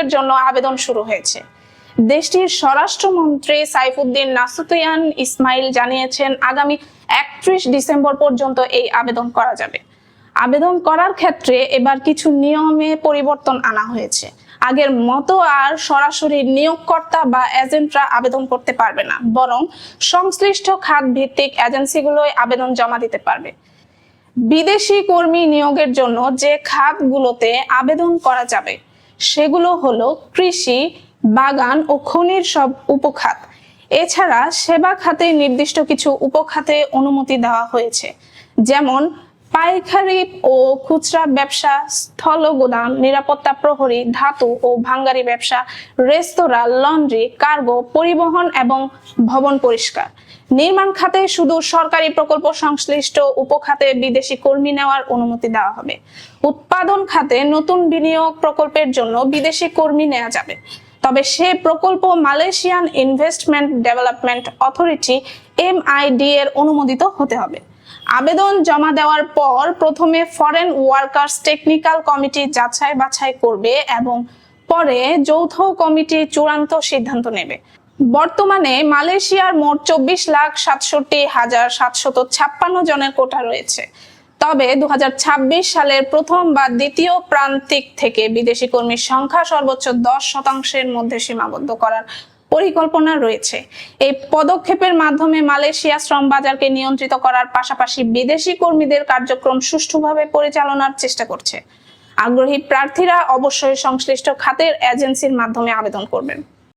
এর জন্য আবেদন শুরু হয়েছে। দেশটির স্বরাষ্ট্রমন্ত্রী সাইফুদ্দিন নাসুতিয়ান ইসমাইল জানিয়েছেন, আগামী একত্রিশ ডিসেম্বর পর্যন্ত এই আবেদন করা যাবে। আবেদন করার ক্ষেত্রে এবার কিছু নিয়মে পরিবর্তন আনা হয়েছে। আগের মতো আর সরাসরি নিয়োগকর্তা বা এজেন্টরা আবেদন করতে পারবে না, বরং সংশ্লিষ্ট খাত ভিত্তিক এজেন্সিগুলোই আবেদন জমা দিতে পারবে। বিদেশি কর্মী নিয়োগের জন্য যে খাতগুলোতে আবেদন করা যাবে সেগুলো হলো কৃষি, বাগান ও খনির সব উপখাত। এছাড়া সেবা খাতে নির্দিষ্ট কিছু উপখাতে অনুমতি দেওয়া হয়েছে। যেমন পাইকারি ও খুচরা ব্যবসা, স্থল গোদাম, নিরাপত্তা প্রহরী, ধাতু ও ভাঙ্গারি ব্যবসা, রেস্তোরাঁ, লন্ড্রি, কার্গো, পরিবহন এবং ভবন পরিষ্কার। নির্মাণ খাতে শুধু সরকারি প্রকল্প সংশ্লিষ্ট উপখাতে বিদেশি কর্মী নেওয়ার অনুমতি দেওয়া হবে। উৎপাদন খাতে নতুন বিনিয়োগ প্রকল্পের জন্য বিদেশি কর্মী নেওয়া যাবে। তবে সে প্রকল্প Malaysian investment development authority MID এর অনুমোদিত হতে হবে। আবেদন জমা দেওয়ার পর প্রথমে ফরেন ওয়ার্কার্স টেকনিক্যাল কমিটি যাচাই বাছাই করবে এবং পরে যৌথ কমিটি চূড়ান্ত সিদ্ধান্ত নেবে। বর্তমানে মালয়েশিয়ার মোট চব্বিশ লাখ সাতষট্টি হাজার সাতশত ছাপ্পান্ন জনের কোটা রয়েছে। তবে দু হাজার ছাব্বিশ সালের প্রথম বা দ্বিতীয় প্রান্তিক থেকে বিদেশি কর্মীর সংখ্যা সর্বোচ্চ দশ শতাংশের মধ্যে সীমাবদ্ধ করার পরিকল্পনা রয়েছে। এই পদক্ষেপের মাধ্যমে মালয়েশিয়া শ্রম বাজারকে নিয়ন্ত্রিত করার পাশাপাশি বিদেশি কর্মীদের কার্যক্রম সুষ্ঠুভাবে পরিচালনার চেষ্টা করছে। আগ্রহী প্রার্থীরা অবশ্যই সংশ্লিষ্ট খাতের এজেন্সির মাধ্যমে আবেদন করবেন।